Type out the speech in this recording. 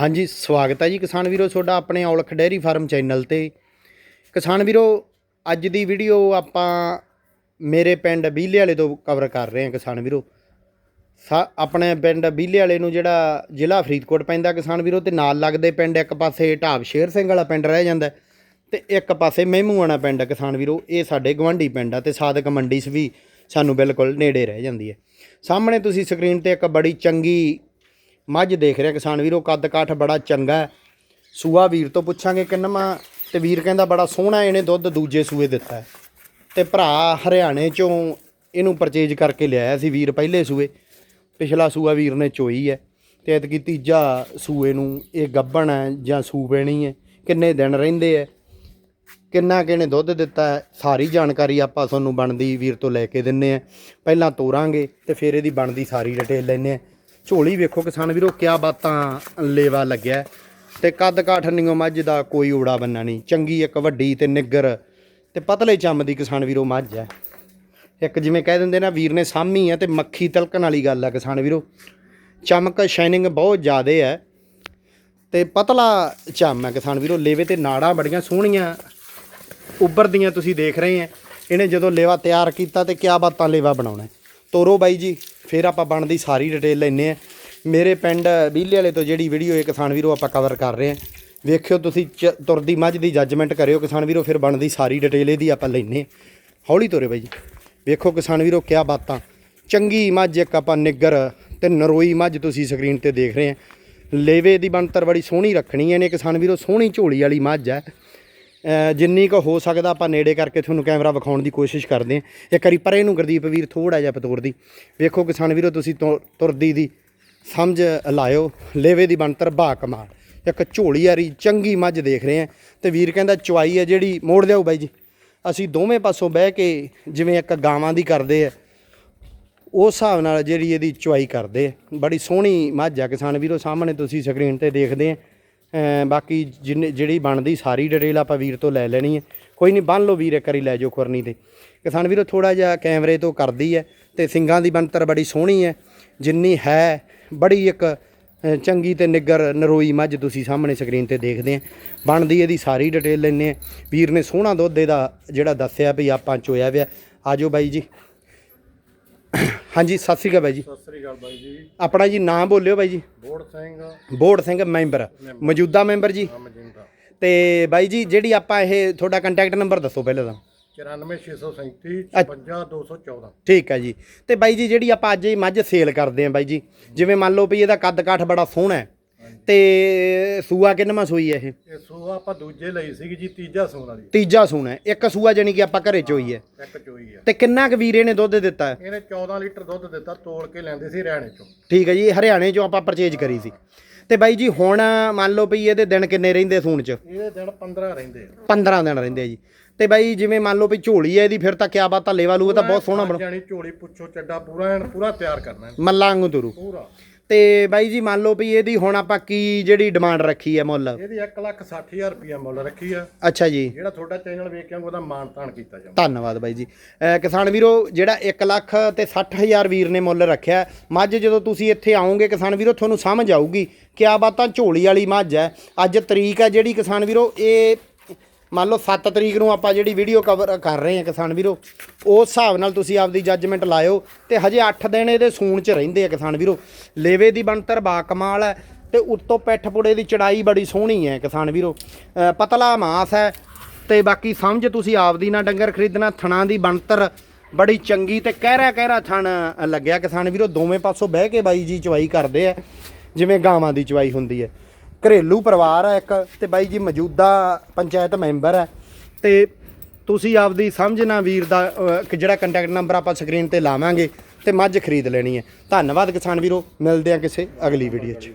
ਹਾਂਜੀ, ਸਵਾਗਤ ਹੈ ਜੀ ਕਿਸਾਨ ਵੀਰੋ ਤੁਹਾਡਾ ਆਪਣੇ ਔਲਖ ਡੇਅਰੀ ਫਾਰਮ ਚੈਨਲ ਤੇ। ਕਿਸਾਨ ਵੀਰੋ, ਅੱਜ ਦੀ ਵੀਡੀਓ ਆਪਾਂ ਮੇਰੇ ਪਿੰਡ ਬੀਲੇ ਵਾਲੇ ਤੋਂ ਕਵਰ ਕਰ ਰਹੇ ਹਾਂ ਕਿਸਾਨ ਵੀਰੋ। ਸਾ, ਆਪਣੇ ਪਿੰਡ ਬੀਲੇ ਵਾਲੇ ਨੂੰ ਜਿਹੜਾ ਜ਼ਿਲ੍ਹਾ ਫਰੀਦਕੋਟ ਪੈਂਦਾ ਕਿਸਾਨ ਵੀਰੋ ਤੇ ਨਾਲ ਲੱਗਦੇ ਪਿੰਡ ਇੱਕ ਪਾਸੇ ਢਾਬ ਸ਼ੇਰ ਸਿੰਘ ਵਾਲਾ ਪਿੰਡ ਰਹਿ ਜਾਂਦਾ ਹੈ ਤੇ ਇੱਕ ਪਾਸੇ ਮਹਿਮੂਆਣਾ ਪਿੰਡ ਹੈ ਕਿਸਾਨ ਵੀਰੋ, ਇਹ ਸਾਡੇ ਗਵੰਡੀ ਪਿੰਡ ਆ ਤੇ ਸਾਦਕ ਮੰਡੀ ਵੀ ਸਾਨੂੰ ਬਿਲਕੁਲ ਨੇੜੇ ਰਹਿ ਜਾਂਦੀ ਹੈ। ਸਾਹਮਣੇ ਤੁਸੀਂ ਸਕਰੀਨ ਤੇ ਇੱਕ ਬੜੀ ਚੰਗੀ ਮੱਝ ਦੇਖ ਰਿਹਾ, ਕਿਸਾਨ ਵੀਰੋ, ਕੱਦ ਕਾਠ ਬੜਾ ਚੰਗਾ ਸੂਆ ਵੀਰ ਤੋਂ ਪੁੱਛਾਂਗੇ ਕਿੰਨਵਾਂ ਤੇ ਵੀਰ ਕਹਿੰਦਾ ਬੜਾ ਸੋਹਣਾ ਇਹਨੇ ਦੁੱਧ ਦੂਜੇ ਸੂਏ ਦਿੱਤਾ ਹੈ। ਤੇ ਭਰਾ ਹਰਿਆਣੇ ਚੋਂ ਇਹਨੂੰ ਪਰਚੇਜ ਕਰਕੇ ਲਿਆਇਆ ਸੀ ਵੀਰ ਪਹਿਲੇ ਸੂਏ। ਪਿਛਲਾ ਸੂਆ ਵੀਰ ਨੇ ਚੋਈ ਹੈ ਤੇ ਐਤਕੀ ਤੀਜਾ ਸੂਏ ਨੂੰ ਇਹ ਗੱਬਣ ਹੈ ਜਾਂ ਸੂ ਪੈਣੀ ਹੈ, ਕਿੰਨੇ ਦਿਨ ਰਹਿੰਦੇ ਹੈ, ਕਿੰਨਾ ਕਿਹਨੇ ਦੁੱਧ ਦਿੱਤਾ ਸਾਰੀ ਜਾਣਕਾਰੀ ਆਪਾਂ ਤੁਹਾਨੂੰ ਬਣਦੀ ਵੀਰ ਤੋਂ ਲੈ ਕੇ ਦਿੰਨੇ ਆ ਪਹਿਲਾਂ ਤੋਰਾਂਗੇ ਤੇ ਫਿਰ ਇਹਦੀ ਬਣਦੀ ਸਾਰੀ ਡਿਟੇਲ ਲੈਨੇ ਆ ਝੋਲੀ ਵੇਖੋ ਕਿਸਾਨ ਵੀਰੋ, ਕਿਆ ਬਾਤਾਂ ਲੇਵਾ ਲੱਗਿਆ। ਹੈ। ਤੇ ਕੱਦ ਕਾਠ ਨਿਓ ਮੱਝ ਦਾ ਕੋਈ ਊੜਾ ਬੰਨਾ ਨਹੀਂ। ਚੰਗੀ ਇੱਕ ਵੱਡੀ ਤੇ ਨਿੱਗਰ ਤੇ ਪਤਲੇ ਚੰਮ ਦੀ ਕਿਸਾਨ ਵੀਰੋ ਮੱਝ ਹੈ। ਇੱਕ ਜਿਵੇਂ ਕਹਿ ਦਿੰਦੇ ਨਾ ਵੀਰ ਨੇ ਸਾਮੀ ਹੈ ਤੇ ਮੱਖੀ ਤਲਕਣ ਵਾਲੀ ਗੱਲ ਹੈ ਕਿਸਾਨ ਵੀਰੋ। ਚਮਕ ਸ਼ਾਈਨਿੰਗ ਬਹੁਤ ਜ਼ਿਆਦਾ ਹੈ ਤੇ ਪਤਲਾ ਚੰਮ ਹੈ ਕਿਸਾਨ ਵੀਰੋ। ਲੇਵੇ ਤੇ ਨਾੜਾਂ ਬੜੀਆਂ ਸੋਹਣੀਆਂ ਉੱਭਰਦੀਆਂ ਤੁਸੀਂ ਦੇਖ ਰਹੇ ਆ ਇਹਨੇ ਜਦੋਂ ਲੇਵਾ ਤਿਆਰ ਕੀਤਾ ਤੇ ਕਿਆ ਬਾਤਾਂ ਲੇਵਾ ਬਣਾਉਣਾ ਤੋਰੋ ਬਾਈ ਜੀ, ਫਿਰ ਆਪਾਂ ਬਣਦੀ ਸਾਰੀ ਡਿਟੇਲ ਲੈਨੇ ਆ ਮੇਰੇ ਪਿੰਡ ਬੀਲੇ ਵਾਲੇ ਤੋਂ ਜਿਹੜੀ ਵੀਡੀਓ ਇਹ ਕਿਸਾਨ ਵੀਰੋ ਆਪਾਂ ਕਵਰ ਕਰ ਰਹੇ ਆ ਵੇਖਿਓ ਤੁਸੀਂ ਚ- ਤੁਰਦੀ ਮੱਝ ਦੀ ਜੱਜਮੈਂਟ ਕਰਿਓ, ਕਿਸਾਨ ਵੀਰੋ, ਫਿਰ ਬਣਦੀ ਸਾਰੀ ਡਿਟੇਲ ਇਹਦੀ ਆਪਾਂ ਲੈਨੇ ਆ। ਹੌਲੀ ਤੋਰੇ ਬਾਈ ਜੀ। ਵੇਖੋ ਕਿਸਾਨ ਵੀਰੋ, ਕਿਆ ਬਾਤਾਂ। ਚੰਗੀ ਮੱਝ ਇੱਕ ਆਪਾਂ ਨਿੱਗਰ ਤੇ ਨਰੋਈ ਮੱਝ ਤੁਸੀਂ ਸਕਰੀਨ ਤੇ ਦੇਖ ਰਹੇ ਆ ਲੇਵੇ ਦੀ ਬਣਤਰ ਬੜੀ ਸੋਹਣੀ ਰੱਖਣੀ ਹੈ ਨੇ ਕਿਸਾਨ ਵੀਰੋ, ਸੋਹਣੀ ਝੋਲੀ ਵਾਲੀ ਮੱਝ ਹੈ। ਜਿੰਨੀ ਕੁ ਹੋ ਸਕਦਾ ਆਪਾਂ ਨੇੜੇ ਕਰਕੇ ਤੁਹਾਨੂੰ ਕੈਮਰਾ ਵਿਖਾਉਣ ਦੀ ਕੋਸ਼ਿਸ਼ ਕਰਦੇ ਹਾਂ। ਇੱਕ ਵਾਰੀ ਪਰੇ ਨੂੰ ਗੁਰਦੀਪ ਵੀਰ ਥੋੜਾ ਜਿਹਾ ਪਤੋਰ ਦੀ। ਵੇਖੋ ਕਿਸਾਨ ਵੀਰੋ, ਤੁਸੀਂ ਤੁ- ਤੁਰਦੀ ਦੀ ਸਮਝ ਲਾਇਓ। ਲੇਵੇ ਦੀ ਬਣਤਰ ਬਾ ਕਮਾਲ। ਇੱਕ ਝੋਲੀ ਵਾਲੀ ਚੰਗੀ ਮੱਝ ਦੇਖ ਰਹੇ ਹਾਂ। ਤੇ ਵੀਰ ਕਹਿੰਦਾ ਚੁਆਈ ਹੈ ਜਿਹੜੀ, ਮੋੜ ਲਿਆਓ ਬਾਈ ਜੀ। ਅਸੀਂ ਦੋਵੇਂ ਪਾਸੋਂ ਬਹਿ ਕੇ ਜਿਵੇਂ ਇੱਕ ਗਾਵਾਂ ਦੀ ਕਰਦੇ ਆ, ਉਸ ਹਿਸਾਬ ਨਾਲ ਜਿਹੜੀ ਇਹਦੀ ਚੁਆਈ ਕਰਦੇ ਆ। ਬੜੀ ਸੋਹਣੀ ਮੱਝ ਆ ਕਿਸਾਨ ਵੀਰੋ, ਸਾਹਮਣੇ ਤੁਸੀਂ ਸਕਰੀਨ ਤੇ ਦੇਖਦੇ ਆ। ਬਾਕੀ ਜਿੰਨੇ ਜਿਹੜੀ ਬਣਦੀ ਸਾਰੀ ਡਿਟੇਲ ਆਪਾਂ ਵੀਰ ਤੋਂ ਲੈ ਲੈਣੀ ਹੈ। ਕੋਈ ਨਹੀਂ, ਬੰਨ ਲਓ ਵੀਰ ਇੱਕ ਵਾਰੀ ਲੈ ਜਾਓ ਖੁਰਨੀ ਤੇ। ਕਿਸਾਨ ਵੀਰੋ ਥੋੜਾ ਜਿਹਾ ਕੈਮਰੇ ਤੋਂ ਕਰਦੀ ਹੈ ਤੇ ਸਿੰਗਾਂ ਦੀ ਬਣਤਰ ਬੜੀ ਸੋਹਣੀ ਹੈ। ਜਿੰਨੀ ਹੈ, ਬੜੀ ਇੱਕ ਚੰਗੀ ਤੇ ਨਿੱਗਰ ਨਰੋਈ ਮੱਝ ਤੁਸੀਂ ਸਾਹਮਣੇ ਸਕਰੀਨ ਤੇ ਦੇਖਦੇ ਆ ਬਣਦੀ ਇਹਦੀ ਸਾਰੀ ਡਿਟੇਲ ਲੈਣੇ ਆ ਵੀਰ ਨੇ ਸੋਹਣਾ ਦੁੱਧ ਇਹਦਾ ਜਿਹੜਾ ਦੱਸਿਆ ਵੀ ਆਪਾਂ ਚੋਇਆ ਵਿਆ ਆਜੋ ਬਾਈ ਜੀ। ਹਾਂਜੀ ਸਤਿ ਸ਼੍ਰੀ ਅਕਾਲ ਬਾਈ ਜੀ। ਸਤਿ ਸ੍ਰੀ ਅਕਾਲ ਬਾਈ ਜੀ। ਆਪਣਾ ਜੀ ਨਾਮ ਬੋਲਿਓ ਬਾਈ ਜੀ। ਬੋੜ ਸਿੰਘ। ਬੋੜ ਸਿੰਘ ਮੈਂਬਰ। ਮੌਜੂਦਾ ਮੈਂਬਰ ਜੀ। ਮਜਿੰਦਾ। ਤੇ ਬਾਈ ਜੀ ਜਿਹੜੀ ਆਪਾਂ ਇਹ ਤੁਹਾਡਾ ਕੰਟੈਕਟ ਨੰਬਰ ਦੱਸੋ ਪਹਿਲਾਂ ਤਾਂ। 94637 55214 ਠੀਕ ਹੈ ਜੀ। ਤੇ ਬਾਈ ਜੀ ਜਿਹੜੀ ਆਪਾਂ ਅੱਜ ਇਹ ਮੱਝ ਸੇਲ ਕਰਦੇ ਆਂ ਬਾਈ ਜੀ। ਜਿਵੇਂ ਮੰਨ ਲਓ ਵੀ ਇਹਦਾ ਕੱਦ ਕਾਠ ਬੜਾ ਸੋਹਣਾ ਹੈ। ਤੇ ਸੂਆ ਕਿੰਨਵਾਂ ਸੂਈ ਹੈ ਇਹ? ਇਹ ਸੂਆ ਆਪਾਂ ਦੂਜੇ ਲਈ ਸੀਗੀ ਜੀ ਤੀਜਾ ਸੂਣਾ ਦੀ ਤੀਜਾ ਸੂਣਾ ਹੈ। ਇੱਕ ਸੂਆ ਜਾਨੀ ਕਿ ਆਪਾਂ ਘਰੇ ਚੋਈ ਹੈ। ਇੱਕ ਚੋਈ ਆ ਤੇ ਕਿੰਨਾ ਕੁ ਵੀਰੇ ਨੇ ਦੁੱਧ ਦਿੱਤਾ? ਹੈ? ਇਹਨੇ 14 ਲੀਟਰ ਦੁੱਧ ਦਿੱਤਾ ਤੋਲ ਕੇ ਲੈਂਦੇ ਸੀ ਰਹਿਣੇ ਚੋਂ। ਠੀਕ ਹੈ ਜੀ ਹਰਿਆਣੇ ਚੋਂ ਆਪਾਂ ਪਰਚੇਜ ਕਰੀ ਸੀ। ਤੇ ਬਾਈ ਜੀ ਹੁਣ ਮੰਨ ਲਓ ਵੀ ਇਹਦੇ ਦਿਨ ਕਿੰਨੇ ਰਹਿੰਦੇ ਸੂਣ ਚ? ਇਹਦੇ ਦਿਨ 15 ਰਹਿੰਦੇ ਆ। 15 ਦਿਨ ਰਹਿੰਦੇ ਆ ਜੀ। ਤੇ ਬਾਈ ਜਿਵੇਂ ਮੰਨ ਲਓ ਵੀ ਝੋਲੀ ਹੈ ਇਹਦੀ ਫਿਰ ਤਾਂ ਕਿਆ ਬਾਤ ਆ ਲੇਵਾ ਲੂਆ ਤਾਂ ਬਹੁਤ ਸੋਹਣਾ ਬਣ ਜਾਨੀ ਝੋਲੀ ਪੁੱਛੋ ਚੱਡਾ ਪੂਰਾ ਐਨ ਪੂਰਾ ਤਿਆਰ ਕਰਨਾ। ਇਹਨੇ, ਮੱਲਾਂ ਵਾਂਗੂ ਤੁਰੂ। ਪੂਰਾ। ਤੇ ਬਾਈ ਜੀ ਮੰਨ ਲਓ ਵੀ ਇਹਦੀ ਹੁਣ ਆਪਾਂ ਕੀ ਜਿਹੜੀ ਡਿਮਾਂਡ ਰੱਖੀ ਹੈ ਮੁੱਲ? ਇਹਦੀ 1 ਲੱਖ 60 ਹਜ਼ਾਰ ਰੁਪਇਆ ਮੁੱਲ ਰੱਖੀ ਆ। ਅੱਛਾ ਜੀ। ਜਿਹੜਾ ਤੁਹਾਡਾ ਚੈਨਲ ਵੇਖ ਕੇ ਉਹਦਾ ਮਾਣ ਤਾਣ ਕੀਤਾ ਜਾਊਗਾ ਧੰਨਵਾਦ ਬਾਈ ਜੀ। ਕਿਸਾਨ ਵੀਰੋ ਜਿਹੜਾ 1 ਲੱਖ ਤੇ 60000 ਵੀਰ ਨੇ ਮੁੱਲ ਰੱਖਿਆ ਮੱਝ ਜਦੋਂ ਤੁਸੀਂ ਇੱਥੇ ਆਓਗੇ ਕਿਸਾਨ ਵੀਰੋ ਤੁਹਾਨੂੰ ਸਮਝ ਆਊਗੀ ਕਿਆ ਬਾਤਾਂ ਝੋਲੀ ਵਾਲੀ ਮੱਝ ਹੈ। ਅੱਜ ਤਰੀਕ ਹੈ ਜਿਹੜੀ ਕਿਸਾਨ ਵੀਰੋ ਇਹ ਮੰਨ ਲਓ 7 ਤਰੀਕ ਨੂੰ ਆਪਾਂ ਜਿਹੜੀ ਵੀਡੀਓ ਕਵਰ ਕਰ ਰਹੇ ਹਾਂ ਕਿਸਾਨ ਵੀਰੋ, ਉਸ ਹਿਸਾਬ ਨਾਲ ਤੁਸੀਂ ਆਪਦੀ ਜੱਜਮੈਂਟ ਲਾਇਓ ਤੇ ਹਜੇ 8 ਦਿਨ ਇਹਦੇ ਸੂਣ 'ਚ ਰਹਿੰਦੇ ਆ ਕਿਸਾਨ ਵੀਰੋ। ਲੇਵੇ ਦੀ ਬਣਤਰ ਬਾ ਕਮਾਲ ਹੈ ਤੇ ਉੱਤੋਂ ਪਿੱਠ ਪੁੜੇ ਦੀ ਚੜਾਈ ਬੜੀ ਸੋਹਣੀ ਹੈ ਕਿਸਾਨ ਵੀਰੋ। ਪਤਲਾ ਮਾਸ ਹੈ ਤੇ ਬਾਕੀ ਸਮਝ ਤੁਸੀਂ ਆਪਦੀ ਨਾ ਡੰਗਰ ਖਰੀਦਣਾ, ਥਣਾ ਦੀ ਬਣਤਰ ਬੜੀ ਚੰਗੀ ਤੇ ਕਹਿਰਾ ਕਹਿਰਾ ਥਣ ਲੱਗਿਆ ਕਿਸਾਨ ਵੀਰੋ। ਦੋਵੇਂ ਪਾਸੋਂ ਬਹਿ ਕੇ ਬਾਈ ਜੀ ਚਵਾਈ ਕਰਦੇ ਆ, ਜਿਵੇਂ ਗਾਵਾਂ ਦੀ ਚਵਾਈ ਹੁੰਦੀ ਹੈ। ਘਰੇਲੂ ਪਰਿਵਾਰ ਹੈ ਇੱਕ ਤੇ ਬਾਈ ਜੀ ਮੌਜੂਦਾ ਪੰਚਾਇਤ ਮੈਂਬਰ ਹੈ ਤੇ ਤੁਸੀਂ ਆਪਦੀ ਸਮਝਣਾ ਵੀਰ ਦਾ ਅਹ, ਜਿਹੜਾ ਕੰਟੈਕਟ ਨੰਬਰ ਆਪਾਂ ਸਕਰੀਨ ਤੇ ਲਾਵਾਂਗੇ ਤੇ ਮੱਝ ਖਰੀਦ ਲੈਣੀ ਹੈ। ਧੰਨਵਾਦ ਕਿਸਾਨ ਵੀਰੋ ਮਿਲਦੇ ਆ ਕਿਸੇ ਅਗਲੀ ਵੀਡੀਓ 'ਚ।